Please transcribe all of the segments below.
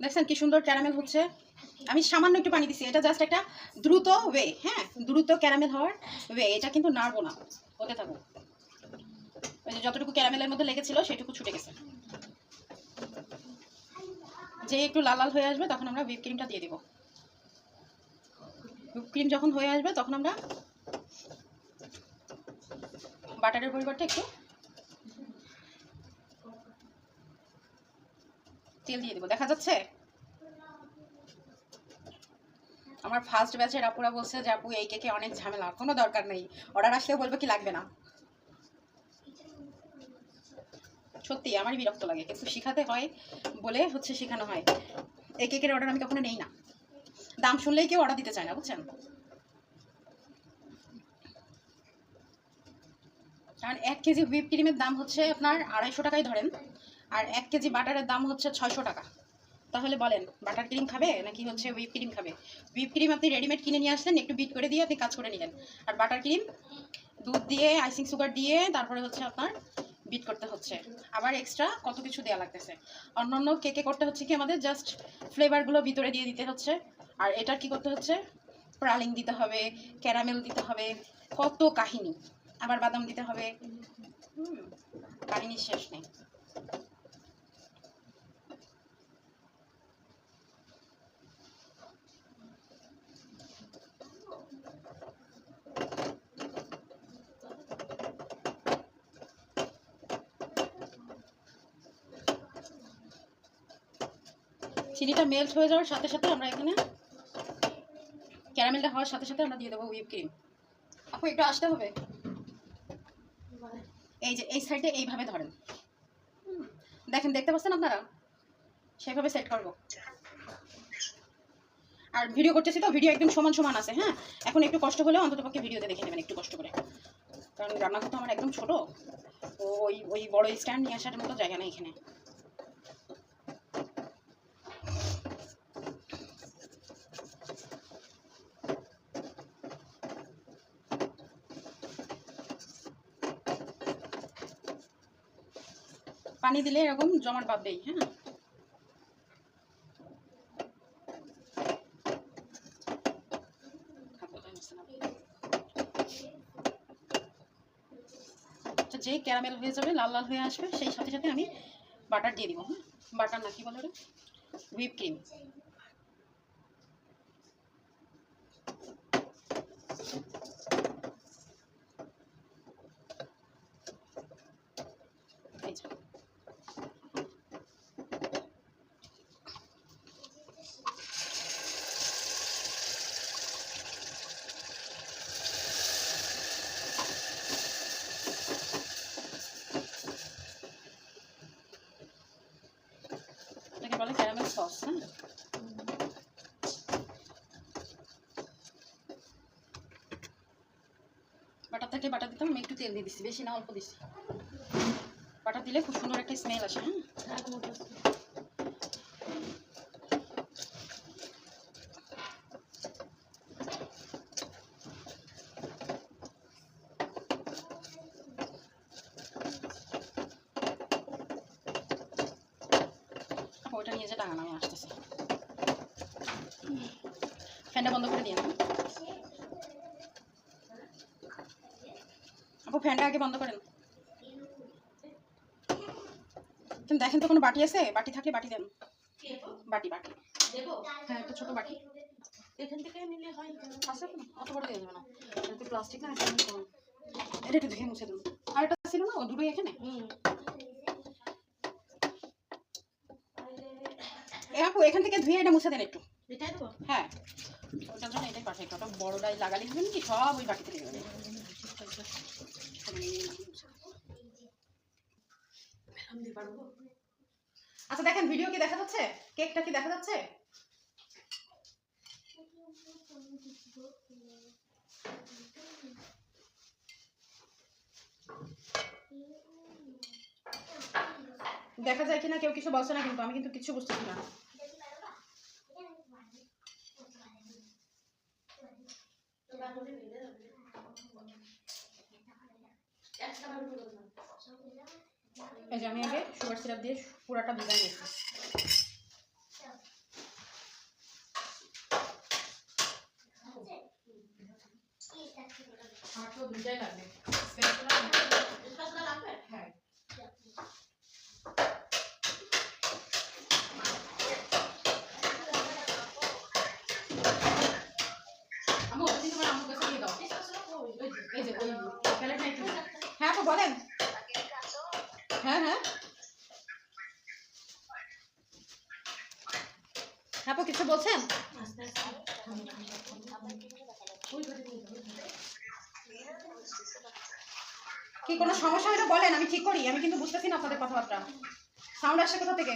দেখছেন কি সুন্দর ক্যারামেল হচ্ছে। আমি সামান্য একটু পানি দিছি, এটা জাস্ট একটা দ্রুত ওয়ে হ্যাঁ? দ্রুত ক্যারামেল হওয়ার ওয়ে এটা কিন্তু নাড়বো না। হতে থাকুক। ওই যে যতটুকু ক্যারামেলের মধ্যে লেগেছিল, সেটুকু ছুটে গেছে। যে একটু লাল লাল হয়ে আসবে, তখন আমরা হুইপ ক্রিমটা দিয়ে দিব। হুইপ ক্রিম যখন হয়ে আসবে, তখন আমরা বাটারের পরিবর্তে একটু তেল দিয়ে দেবো, দেখা যাচ্ছে? আমার ফার্স্ট ব্যাচের আপুরা বলছে যে, আপু, এই কেকে অনেক ঝামেলা, কোনো দরকার নেই। অর্ডার আসলেও বলবে কি লাগবে না। সত্যি, আমারই বিরক্ত লাগে, কিন্তু শিখাতে হয় বলে হচ্ছে শেখানো হয়। এই কেকের অর্ডার আমি কখনো নেই না। দাম শুনলেই কেউ অর্ডার দিতে চায় না, বুঝছেন? কারণ এক কেজি হুইপ ক্রিমের দাম হচ্ছে আপনার আড়াইশো টাকাই ধরেন। আর এক কেজি বাটারের দাম হচ্ছে ছয়শো টাকা। তাহলে বলেন, বাটার ক্রিম খাবে নাকি হচ্ছে হুইপ ক্রিম খাবে? হুইপ ক্রিম আপনি রেডিমেড কিনে নিয়ে আসলেন, একটু বিট করে দিয়ে আপনি কাজ করে নিলেন। আর বাটার ক্রিম, দুধ দিয়ে আইসিং সুগার দিয়ে, তারপরে হচ্ছে আপনার বিট করতে হচ্ছে। আবার এক্সট্রা কত কিছু দেওয়া লাগতেছে। অন্যান্য কেকে করতে হচ্ছে কি আমাদের? জাস্ট ফ্লেভারগুলো ভিতরে দিয়ে দিতে হচ্ছে। আর এটার কি করতে হচ্ছে? প্রালিং দিতে হবে ক্যারামেল দিতে হবে, কত কাহিনী। আবার বাদাম দিতে হবে। হুম, কাহিনীর শেষ নেই। চিনিটা মেল্ট হয়ে যাওয়ার সাথে সাথে আমরা এখানে ক্যারামেলটা হওয়ার সাথে সাথে আমরা দিয়ে দেবো হুইপ ক্রিম আপু, একটু আসতে হবে? এই যে, এই সাইডে এইভাবে ধরেন। দেখেন, দেখতে পাচ্ছেন আপনারা? সেভাবে সেট করব। আর ভিডিও করতেছি তো ভিডিও একদম সমান সমান আছে হ্যাঁ? এখন একটু কষ্ট হলেও অন্তত পক্ষে ভিডিওতে দেখে নেবেন, একটু কষ্ট করে। কারণ রান্নাঘর তো আমার একদম ছোট। ও ওই ওই বড় স্ট্যান্ড নিয়ে আসার মতো জায়গা নেই এখানে। পানি দিলে এরকম জমাট বাঁধবেই হ্যাঁ? যে যেই ক্যারামেল হয়ে যাবে, লাল লাল হয়ে আসবে, সেই সাথে সাথে আমি বাটার দিয়ে দিব হ্যাঁ? বাটার না, কি বলে হুইপ ক্রিম এই যে এটাকে বলে ক্যারামেল সস হ্যাঁ বাটার থেকে বাটার দিতাম, আমি একটু তেল দিয়ে দিচ্ছি বেশি না, অল্প দিচ্ছি বাটার দিলে খুব সুন্দর একটা স্মেল আসে হ্যাঁ আপু, ওটা নিয়ে যে টাঙানো আমি আসতেছি ফ্যানটা বন্ধ করে দিয়ে আপু ফ্যানটা আগে বন্ধ করেন। দেখেন তো কোনো বাটি আছে? বাটি থাকলে বাটি দেন। বাটি বাটি। হ্যাঁ একটা ছোট বাটি। এখান থেকে নিলে হয় আছে অত বড় দেওয়া যাবে না। এটা প্লাস্টিক না এটা এটা একটু ধুয়ে মুছে দেন। আর এটা ছিল না? ও দুটোই এখানে? আপু এখান থেকে ধুয়ে এটা মুছে দেন একটু। হ্যাঁ। আচ্ছা দেখেন ভিডিও কি দেখা যাচ্ছে? কেকটা কি দেখা যাচ্ছে? দেখা যায় কিনা, কেউ কিছু বলছে না কিন্তু, আমি কিন্তু কিছু বুঝতেছি না একটা ভালো করে দাও। এই যে আমি আগে সুগার সিরাপ দিয়ে পুরাটা ভিজাই নিয়েছি আমার তো দুইটাই লাগবে। Spatula লাগবে। স্পেশাল লাগবে? হ্যাঁ আমু ওটা দিয়ে তোমার আম্মুর কাছে দিয়ে দাও এই যে ওই প্যালেটটা একটু দাও। হ্যাঁ আপু বলেন? হ্যাঁ হ্যাঁ। আপু, কিছু বলছেন। কি কোনো সমস্যা হলে বলেন, আমি ঠিক করি, আমি কিন্তু বুঝতেছি না আপনাদের কথাবার্তা। সাউন্ড আসছে কোথা থেকে?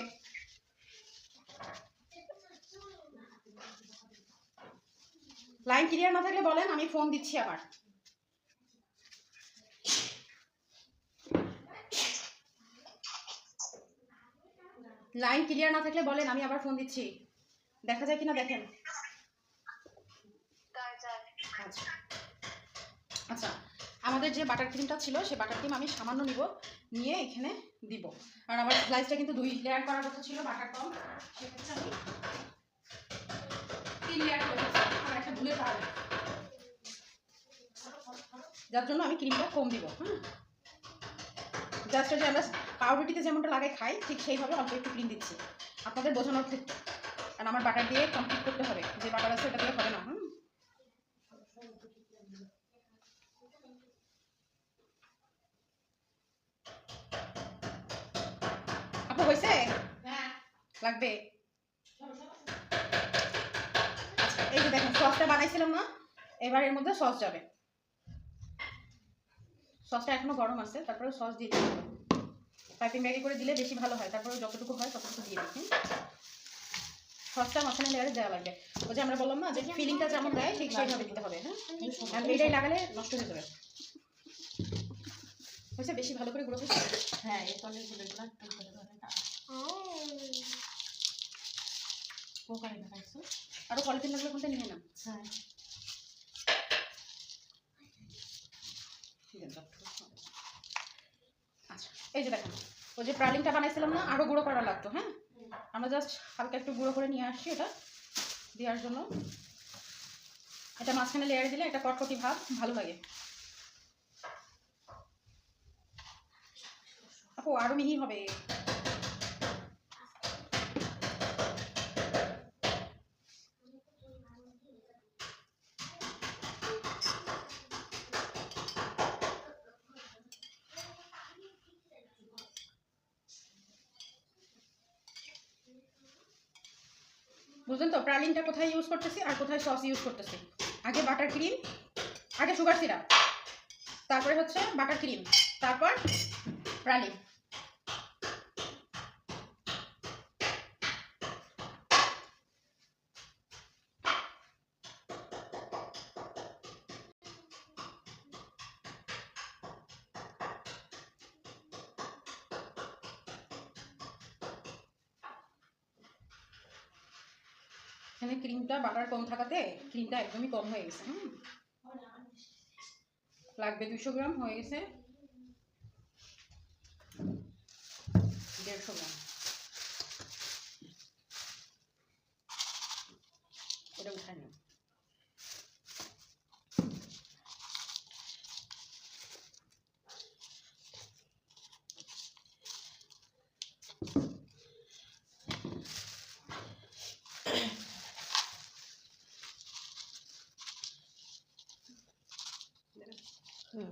লাইন ক্লিয়ার না থাকলে বলেন, আমি ফোন দিচ্ছি আবার। লাইন ক্লিয়ার না থাকলে বলেন, আমি আবার ফোন দিচ্ছি। দেখা যায় কিনা দেখেন। আচ্ছা আচ্ছা আমাদের যে বাটার ক্রিমটা ছিল, সেই বাটার ক্রিম আমি সামান্য নিব, নিয়ে এখানে দিব। আর আমার স্লাইসটা কিন্তু দুই লেয়ার করার কথা ছিল বাটার কম। সেক্ষেত্রে আমি তিন লেয়ার করে দিচ্ছি। আমার একটা ভুলে যাবে যার জন্য আমি ক্রিমটা কম দিব হ্যাঁ? জাস্ট যে আমরা পাউরুটিতে যেমনটা লাগাই খাই ঠিক সেইভাবে অল্প একটু ক্রিম দিচ্ছি। আপনাদের বোঝানোর ক্ষেত্রে। কারণ আমার বাটার দিয়ে কমপ্লিট করতে হবে। যে বাটার আছে ওটা দিয়ে হবে না হুম? আপু হয়েছে? হ্যাঁ। লাগবে? আচ্ছা, এই যে দেখেন সসটা বানাইছিলাম না এবার এর মধ্যে সস যাবে। সসটা এখনও গরম আছে তারপরে সস দিয়ে দিতে হবে। পাইপিং ব্যাগে করে দিলে বেশি ভালো হয় তারপরে যতটুকু হয় ততটুকু দিয়ে দিচ্ছি সসটা মাঝখানে লেয়ারে দেওয়া লাগবে। ওই যে আমরা বললাম না যে ফিলিংটা যেমন দেয় ঠিক সেইভাবে দিতে হবে হ্যাঁ আর এইটাই লাগালে নষ্ট হয়ে যাবে। হয়েছে বেশি ভালো করে গুঁড়ো হয়েছে হ্যাঁ এই তলেরগুলো এগুলো একটু করে ধরে দাও। ওখানে দেখাইছো আরও পলিথিন লাগলে কোনটা নিয়ে নাও। হ্যাঁ। আচ্ছা এই যে দেখেন, ওই যে প্রালিংটা বানাইছিলাম না আরও গুঁড়ো করা লাগতো হ্যাঁ? আমরা জাস্ট হালকা একটু গুঁড়ো করে নিয়ে আসছি এটা দেওয়ার জন্য। এটা মাঝখানে লেয়ারে দিলে একটা কটকটি ভাব, ভালো লাগে। আপু আরও মিহি হবে। বুঝলেন তো? প্রালিনটা কোথায় ইউজ করতেছি আর কোথায় সস ইউজ করতেছি? আগে বাটার ক্রিম আগে সুগার সিরাপ তারপরে হচ্ছে বাটার ক্রিম তারপর প্রালিন থাকাতে ক্রিমটা একদমই কম হয়ে গেছে হুম। লাগবে দুশো গ্রাম হয়ে গেছে দেড়শো গ্রাম এটা উঠায় না হুম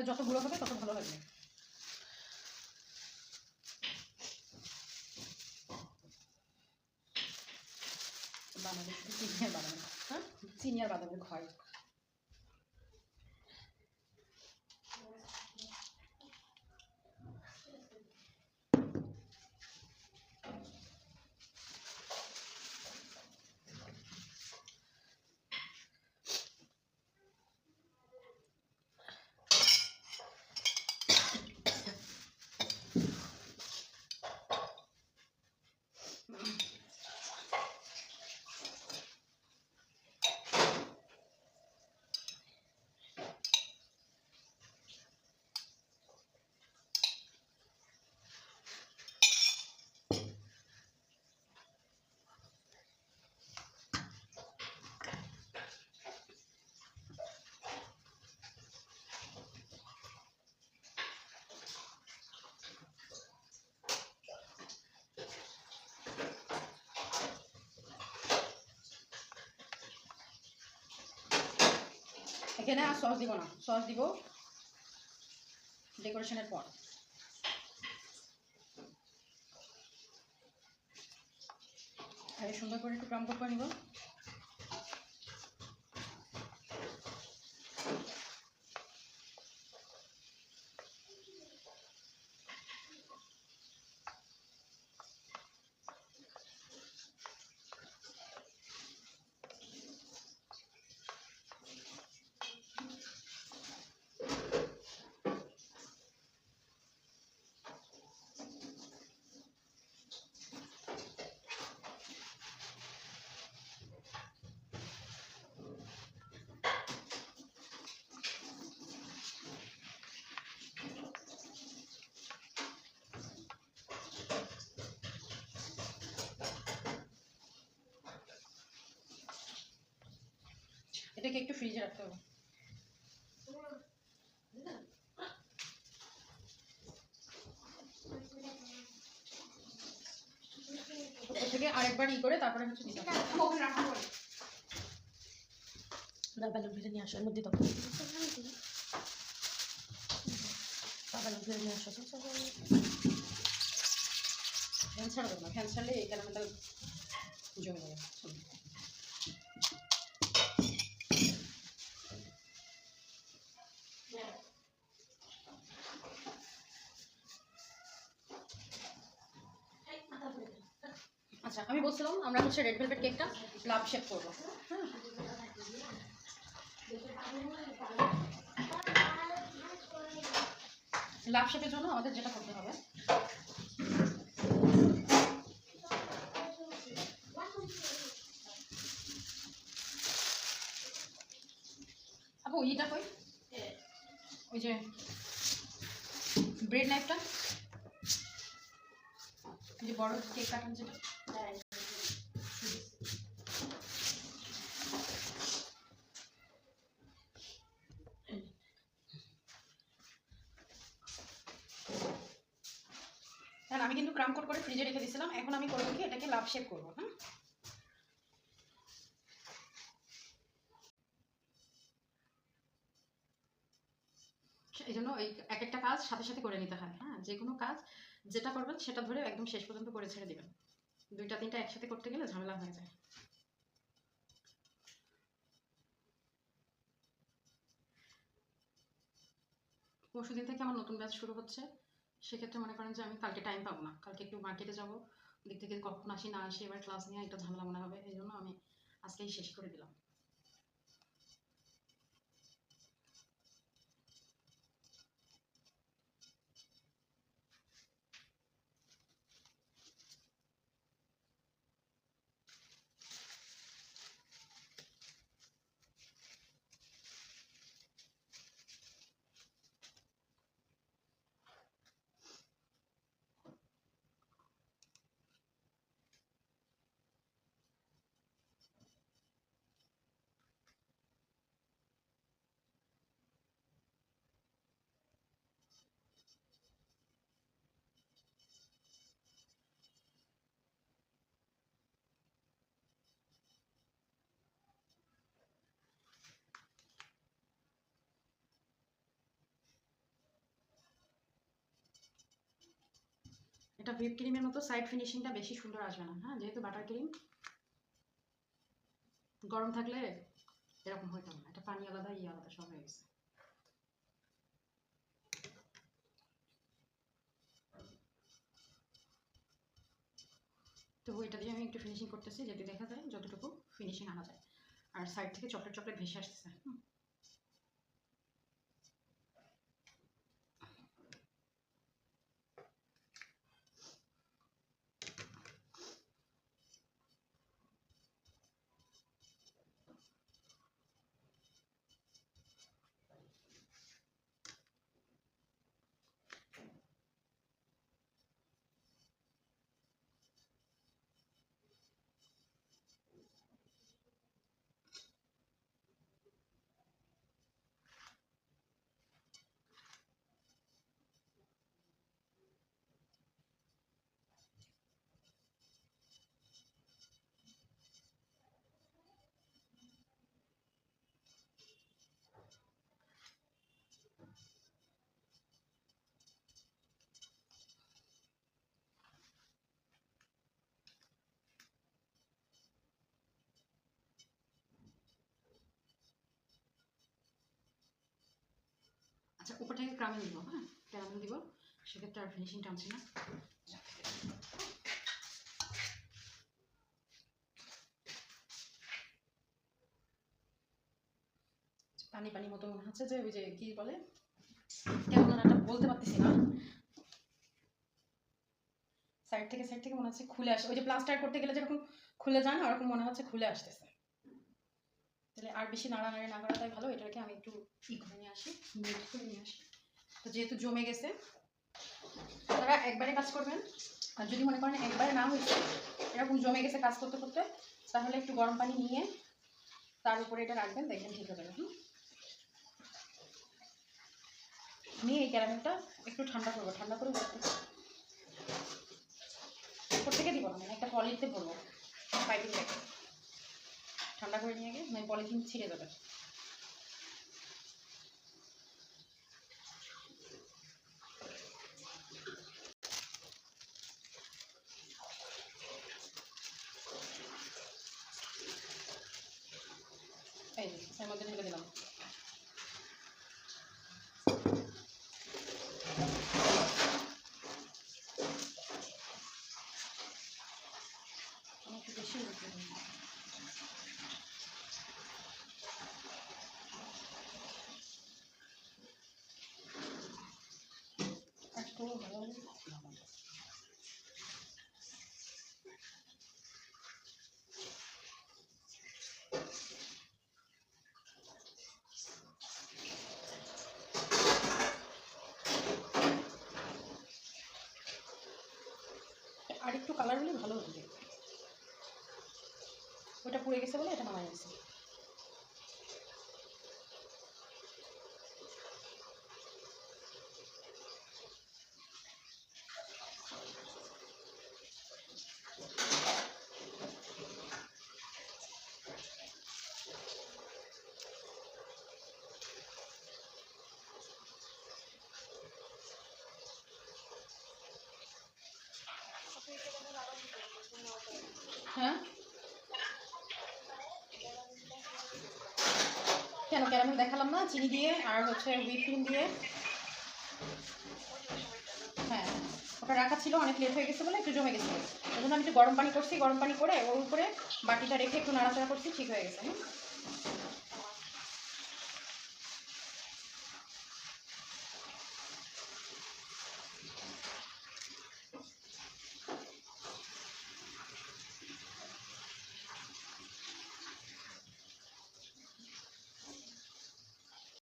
এটা যত গুঁড়ো হবে, তত ভালো হবে। শুধু চিনি আর হ্যাঁ? চিনি আর বাদামের ঘর চিকেনে আর সস দিব না। সস দিব ডেকোরেশনের পর। সুন্দর করে একটু ক্রাম করে নিব। এটাকে একটু ফ্রিজে রাখতে হবে। থেকে আরেকবার ই করে তারপরে দিতে ফ্যান ছাড়া দেবো না, ফ্যান ছাড়লে এই ক্যারামেলটা জমে যাবে আমরা হচ্ছে রেড ভেলভেট কেকটা লাভ শেপ করব। লাভ শেপের জন্য আমাদের যেটা করতে হবে, আপু ইটা কই? ওই যে ব্রেড নাইফটা যে বড় কেক কাটান যেটা হ্যাঁ আমি কিন্তু ক্রাম কোট করে দিয়েছিলাম এখন আমি করব কি এটাকে লাভ শেপ করব হ্যাঁ এই জন্য এই এক একটা কাজ সাথে সাথে করে নিতে হয় হ্যাঁ? যে কোনো কাজ যেটা করবেন সেটা ধরে একদম শেষ পর্যন্ত করে ছেড়ে দিবেন। দুইটা, তিনটা একসাথে করতে গেলে ঝামেলা হয়ে যায়। পরশু দিন থেকে আমার নতুন ব্যাচ শুরু হচ্ছে। সেক্ষেত্রে মনে করেন যে আমি কালকে টাইম পাবো না। কালকে একটু মার্কেটে যাব। দিক থেকে কখন আসি না আসি, এবার ক্লাস নিয়ে একটা ঝামেলা মনে হবে। এই জন্য আমি আজকেই শেষ করে দিলাম। এটা হুইপ ক্রিমের মতো সাইড ফিনিশিংটা বেশি সুন্দর আসবে না। হ্যাঁ যেহেতু বাটার ক্রিম গরম থাকলে এরকম হইতাম না। এটা পানি আলাদা ইয়ে আলাদা, সব হয়ে গেছে। তো এটা দিয়ে আমি একটু ফিনিশিং করতেছি, যাতে দেখা যায় যতটুকু ফিনিশিং আনা যায়। আর সাইড থেকে চকলেট চকলেট ভেসে আসতেছে, হুম। আচ্ছা উপর থেকে দিব হ্যাঁ? ক্রামেল দিব সেক্ষেত্রে আর ফিনিশিং টানছি না। পানি পানি মতো মনে হচ্ছে যে ওই যে কি বলে? কেমন একটা বলতে পারতেছি না। সাইড থেকে সাইড থেকে মনে হচ্ছে খুলে আসে ওই যে প্লাস্টার করতে গেলে যেরকম খুলে যায় না ওরকম মনে হচ্ছে খুলে আসতেছে। তাহলে আর বেশি নাড়ানাড়ি না করাটাই ভালো, এটাকে আমি একটু ই করে নিয়ে আসি মেল্ট করে নিয়ে আসি। তো যেহেতু জমে গেছে, আপনারা একবারে কাজ করবেন। আর যদি মনে করেন একবারে না হয়েছে, এরকম জমে গেছে কাজ করতে করতে, তাহলে একটু গরম পানি নিয়ে তার উপরে এটা রাখবেন, দেখবেন ঠিক হয়ে যাবে। আমি এই ক্যারামেলটা একটু ঠান্ডা করব, ঠান্ডা করে উপর থেকে দিব না মানে একটা পলিথিতে ভরবো, পাইপিং ব্যাগে ঠান্ডা করে নিয়ে গিয়ে মানে পলিথিন ছিঁড়ে যাবে এই যে, এর মধ্যে ঢেলে দিলাম আমি একটু বেশি উঠে দিই। একটু ভালো আর একটু কালার হলে ভালো হতো ওটা পুড়ে গেছে বলে এটা মারা গেছে হ্যাঁ কেন ক্যারামেল দেখালাম না, চিনি দিয়ে আর হচ্ছে হুইপ ক্রিম দিয়ে। হ্যাঁ ওটা রাখা ছিল, অনেক লেট হয়ে গেছে বলে একটু জমে গেছে। ওই জন্য আমি একটু গরম পানি করছি, গরম পানি করে ওর উপরে বাটিটা রেখে একটু নাড়াচাড়া করছি, ঠিক হয়ে গেছে হ্যাঁ